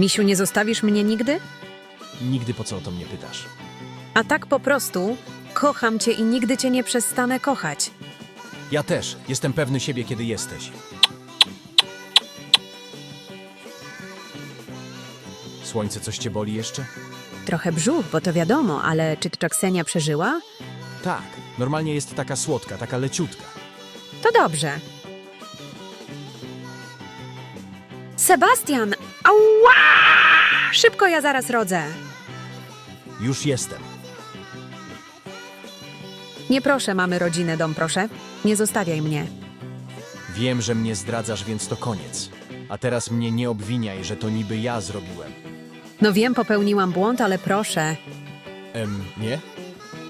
Misiu, nie zostawisz mnie nigdy? Nigdy po co o to mnie pytasz? A tak po prostu kocham cię i nigdy cię nie przestanę kochać. Ja też. Jestem pewny siebie, kiedy jesteś. Słońce coś cię boli jeszcze? Trochę brzuch, bo to wiadomo, ale czy Ksenia przeżyła? Tak. Normalnie jest taka słodka, taka leciutka. To dobrze. Sebastian! Ała! Szybko, ja zaraz rodzę. Już jestem. Nie proszę, mamy rodzinę, dom, proszę. Nie zostawiaj mnie. Wiem, że mnie zdradzasz, więc to koniec. A teraz mnie nie obwiniaj, że to niby ja zrobiłem. No wiem, popełniłam błąd, ale proszę. Em, nie?